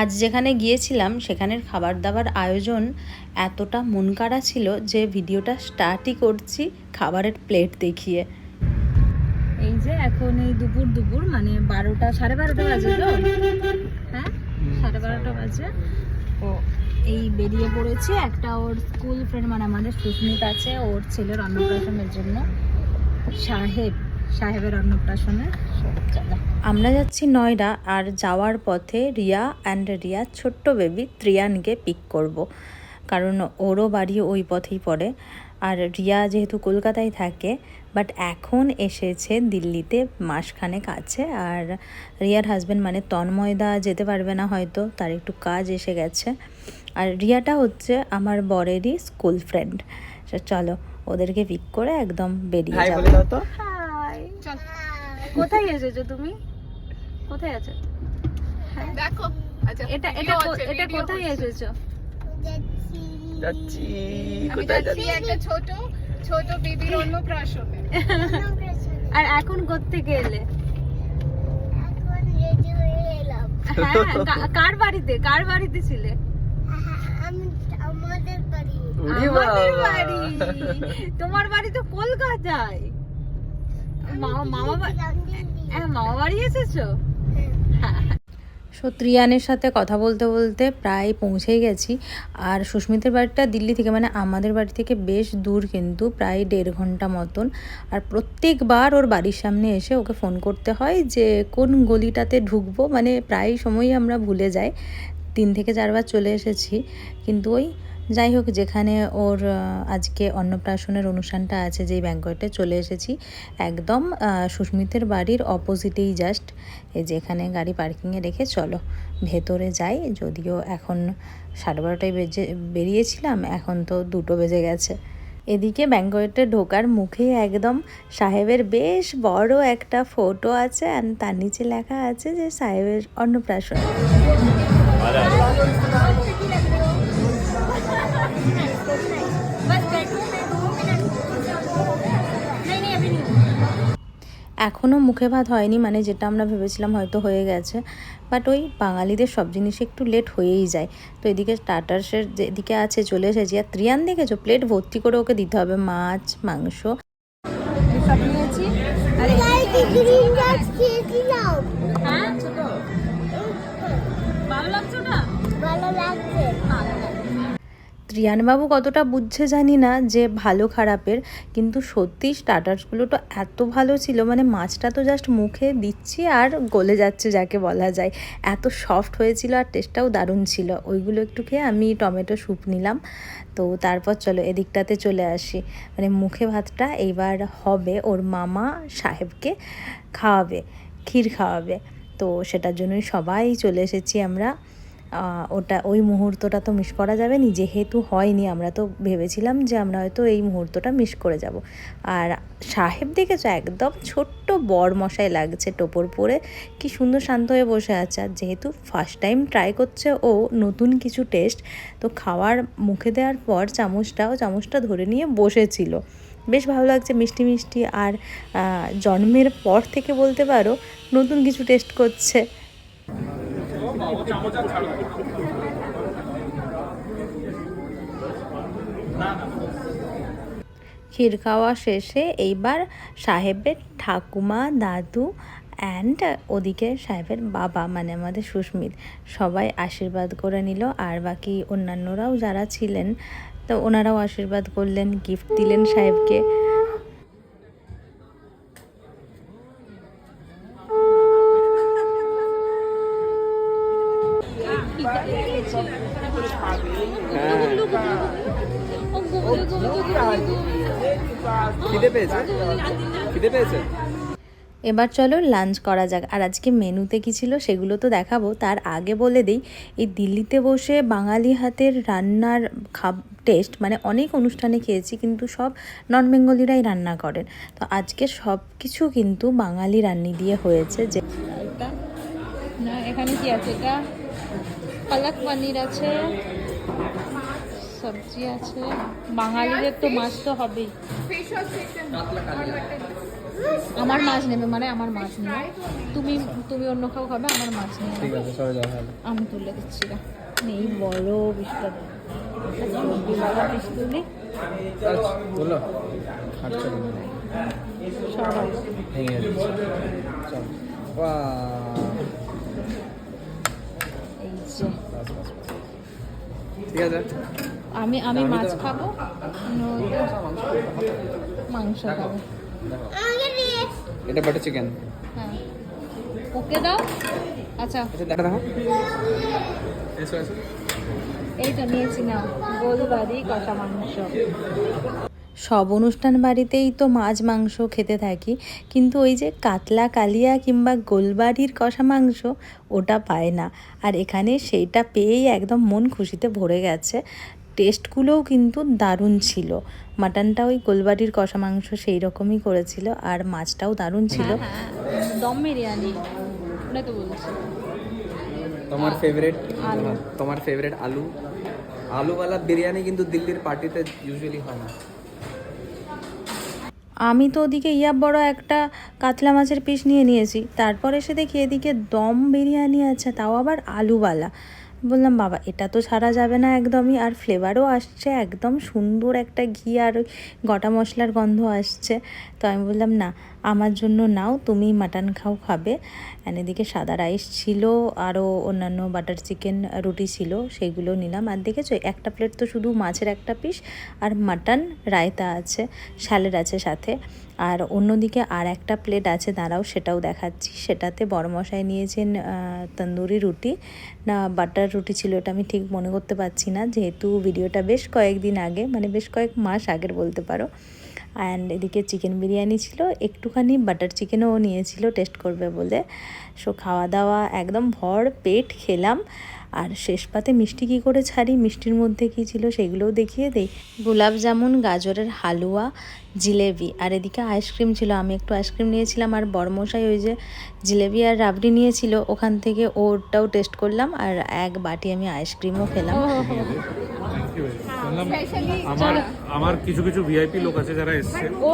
আজ যেখানে গিয়েছিলাম, সেখানের খাবার দাবার আয়োজন এতটা মন কাড়া ছিল যে ভিডিওটা স্টার্টই করছি খাবারের প্লেট দেখিয়ে। এই যে এখন এই দুপুর দুপুর মানে বারোটা, সাড়ে বারোটা বাজে তো? হ্যাঁ? সাড়ে বারোটা বাজে। ও এই বেরিয়ে পড়েছি। একটা ওর স্কুল ফ্রেন্ড মানে আমাদের সুস্মিত আছে, ওর ছেলের অন্নপ্রাশনের জন্য। সাহেব সাহেবের অন্নপ্রাশনে। আমরা যাচ্ছি নয়ডা আর যাওয়ার পথে রিয়া অ্যান্ড রিয়া ছোট্ট বেবি ত্রিয়ানকে পিক করব। কারণ ওরও বাড়ি ওই পথেই পড়ে। আর রিয়া যেহেতু কলকাতায় থাকে বাট এখন এসেছে দিল্লিতে মাসখানেক আছে। আর রিয়ার হাজব্যান্ড মানে তন্ময়দা যেতে পারবে না হয়তো তার একটু কাজ এসে গেছে। আর রিয়াটা হচ্ছে আমার বরেরই স্কুল ফ্রেন্ড চলো ওদেরকে পিক করে একদম বেরিয়ে হাই যাব। হাই কোথায় এসেছ তুমি? কোথায় আছো? দেখো। আচ্ছা এটা এটা এটা কোথায়। এসেছ? যাচ্ছি। আমি কোথায় যাচ্ছি একটা ছোট ছোট বেবির অন্নপ্রাশনে। আর এখন কোত্থেকে এলে? হ্যাঁ কার বাড়িতে? কার বাড়িতে ছিলে? আমাদের বাড়ি। ওরে আমাদের বাবা। বাড়ি। তোমার বাড়ি তো কলকাতায়। মামা বাড়ি হ্যাঁ বাড়ি এসেছ? সত্রিয়ানের সাথে কথা বলতে বলতে প্রায় পৌঁছেই গেছি। আর সুস্মিতের বাড়িটা দিল্লি থেকে মানে আমাদের বাড়ি থেকে বেশ দূর কিন্তু প্রায় দেড় ঘণ্টা মতন। আর প্রত্যেকবার ওর বাড়ির সামনে এসে ওকে ফোন করতে হয় যে কোন গলিটাতে ঢুকবো? মানে প্রায় সময়ই আমরা ভুলে যাই। তিন থেকে চারবার চলে এসেছি। কিন্তু ওই যাই হোক, যেখানে ওর আজকে অন্নপ্রাশনের অনুষ্ঠানটা আছে, যেই ব্যাঙ্কয়েটে চলে এসেছি, একদম সুস্মিতের বাড়ির অপোজিটেই জাস্ট এই যেখানে গাড়ি পার্কিংয়ে রেখে চলো। ভেতরে যাই, যদিও এখন সাড়ে বারোটায় বেজে, বেরিয়েছিলাম, এখন তো দুটো বেজে গেছে। এদিকে ব্যাঙ্কয়েটে ঢোকার মুখে একদম সাহেবের বেশ বড় একটা ফটো আছে আর তার নিচে লেখা আছে যে সাহেবের অন্নপ্রাশন। এখনও মুখে ভাত হয়নি মানে যেটা আমরা ভেবেছিলাম হয়তো হয়ে গেছে। বাট ওই বাঙালিদের সব জিনিস একটু লেট হয়েই যায়। তো এদিকে স্টার্টার্সের যেদিকে আছে চলে এসেছি। আর ত্রিয়ান দেখেছ? প্লেট ভর্তি করে ওকে দিতে হবে মাছ মাংস। সব নিয়েছি। ত্রিয়ানবাবু কতটা বুঝছে জানি না যে ভালো খারাপের, কিন্তু সত্যি স্টার্টার্সগুলো তো এত ভালো ছিল মানে মাছটা তো জাস্ট মুখে দিচ্ছি আর গলে যাচ্ছে যাকে বলা যায়। এত সফট হয়েছিল আর টেস্টটাও দারুণ ছিল। ওইগুলো একটু খেয়ে আমি টমেটো স্যুপ নিলাম। তো তারপর চলো এদিকটাতে চলে আসি। মানে মুখে ভাতটা এইবার হবে ওর মামা সাহেবকে খাওয়াবে, ক্ষীর খাওয়াবে। তো সেটার জন্যই সবাই চলে এসেছি আমরা। ওটা ওই মুহূর্তটা তো মিস করা যাবে নি যেহেতু হয়নি, আমরা তো ভেবেছিলাম যে আমরা হয়তো এই মুহূর্তটা মিস করে যাব। আর সাহেব দেখেছ, একদম ছোট্ট বর মশাই লাগছে টোপর পরে, কি সুন্দর শান্ত হয়ে বসে আছে। আর যেহেতু ফার্স্ট টাইম ট্রাই করছে ও নতুন কিছু টেস্ট তো খাওয়ার মুখে দেওয়ার পর চামচটাও, চামচটা ধরে নিয়ে বসেছিল। বেশ ভালো লাগছে, মিষ্টি মিষ্টি। আর জন্মের পর থেকে বলতে পারো, নতুন কিছু টেস্ট করছে। ক্ষীর খাওয়া শেষে এইবার সাহেবের ঠাকুমা, দাদু অ্যান্ড ওদিকে সাহেবের বাবা মানে আমাদের সুস্মিত, সবাই আশীর্বাদ করে নিল। আর বাকি অন্যান্যরাও যারা ছিলেন, তো ওনারাও আশীর্বাদ করলেন গিফট দিলেন সাহেবকে। খিদে পেয়েছে? খিদে পেয়েছে? এবার চলো লাঞ্চ করা যাক। আর আজকে মেনুতে কী ছিল সেগুলো তো দেখাবো। তার আগে বলে দিই এই দিল্লিতে বসে বাঙালি হাতের রান্নার খাব টেস্ট মানে অনেক অনুষ্ঠানে খেয়েছি কিন্তু সব নন বেঙ্গলিরাই রান্না করেন। তো আজকে সব কিছু কিন্তু বাঙালি রান্নি দিয়ে হয়েছে যে এখানে কি আছে? এটা পালক পনির আছে সবজি আছে। বাঙালিদের তো মাছ তো হবেই। আমার মাছ নেবে মানে আমার মাছ নেবে। তুমি তুমি অন্য খাও খাবে আমার মাছ নেবে। ঠিক আছে সরে যাও আমি তুলে দিচ্ছি না এই বড় বিষটা বলো। হাঁটছো কেন? সব আছে। ভেঙে যাচ্ছে চল বাহ এই যে বাস, বাস, বাস। ঠিক আছে? আমি আমি মাছ খাব মাংস খাব। এটা বাটার চিকেন হ্যাঁ। ওকে দাও। আচ্ছা। আচ্ছা দেখা দেখো এসো এসো। এই তো নিয়েছি না। গোলবাড়ি কষা মাংস। সব অনুষ্ঠান বাড়িতেই তো মাছ মাংস খেতে থাকি। কিন্তু ওই যে কাতলা কালিয়া কিংবা গোলবাড়ির কষা মাংস ওটা পায় না। আর এখানে সেইটা পেয়েই একদম মন খুশিতে ভরে গেছে। টেস্টগুলোও কিন্তু দারুণ ছিল। মাটনটা ওই গোলবাড়ির কষা মাংস সেই রকমই করেছিল আর মাছটাও দারুণ ছিল। দম বিরিয়ানি ওটা তো বলছি। তোমার ফেভারিট আলু। তোমার ফেভারিট আলু? আলুওয়ালা বিরিয়ানি কিন্তু দিল্লির পার্টিতে ইউজুয়ালি হয় না। আমি তো ওদিকে ইয়া বড় একটা কাতলা মাছের পিস নিয়ে নিয়েছি। তারপর এসে দেখি এদিকে দম বিরিয়ানি আছে, তাও আবার আলুওয়ালা। বললাম, বাবা, এটা তো ছাড়া যাবে না একদমই। আর ফ্লেভারও আসছে, একদম সুন্দর একটা ঘি আর ওই গোটা মশলার গন্ধ আসছে। তো আমি বললাম, না, আমার জন্য নাও, তুমি মাটন খাও, খাবে। আর এদিকে সাদা রাইস ছিল আরও অন্যান্য বাটার চিকেন, রুটি ছিল সেইগুলো নিলাম। আর দেখেছ, একটা প্লেট তো শুধু মাছের একটা পিস, আর মাটন রায়তা আছে, স্যালাড আছে সাথে। আর অন্যদিকে আর একটা প্লেট আছে, দাঁড়াও, সেটাও দেখাচ্ছি। সেটাতে বড়মশাই নিয়েছেন তন্দুরি রুটি। না, বাটার রুটি ছিল ওটা আমি ঠিক মনে করতে পারছি না, যেহেতু ভিডিওটা বেশ কয়েকদিন আগে মানে বেশ কয়েক মাস আগের বলতে পারো। অ্যান্ড এদিকে চিকেন বিরিয়ানি ছিল, একটুখানি বাটার চিকেনও নিয়েছিল টেস্ট করবে বলে। সো খাওয়া দাওয়া একদম ভর পেট খেলাম। আর শেষ পাতে মিষ্টি কী করে ছাড়ি? মিষ্টির মধ্যে কী ছিল সেগুলোও দেখিয়ে দেই। গোলাপ জামুন, গাজরের হালুয়া, জিলেবি। আর এদিকে আইসক্রিম ছিল, আমি একটু আইসক্রিম নিয়েছিলাম। আর বড়মশাই ওই যে জিলেবি আর রাবড়ি নিয়েছিল, ওখান থেকে ওটাও টেস্ট করলাম। আর এক বাটি আমি আইসক্রিমও খেলাম। আমার আমার কিছু কিছু ভিআইপি লোক আছে যারা এসছে। ও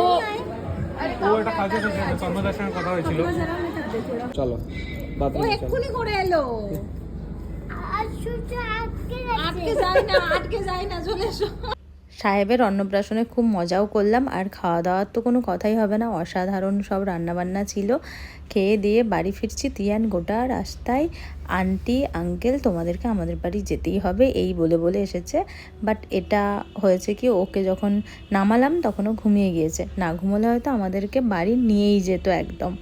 ও একটা কাজে এসেছে কর্মদার সঙ্গে কথা হয়েছিল। চলো চলো। এক্ষুনি করে এলো। আটকে যায় না আটকে যায় না চলে এসো। সাহেবের অন্নপ্রাশনে খুব মজাও করলাম, আর খাওয়া দাওয়ার তো কোনো কথাই হবে না। অসাধারণ সব রান্নাবান্না ছিল। খেয়ে দিয়ে বাড়ি ফিরছি তিয়ান গোটা রাস্তায়। আন্টি, আঙ্কেল, তোমাদেরকে আমাদের বাড়ি যেতেই হবে, এই বলে বলে এসেছে। বাট এটা হয়েছে কি, ওকে যখন নামালাম তখনও ঘুমিয়ে গিয়েছে। না ঘুমোলে হয়তো আমাদেরকে বাড়ি নিয়েই যেত একদম।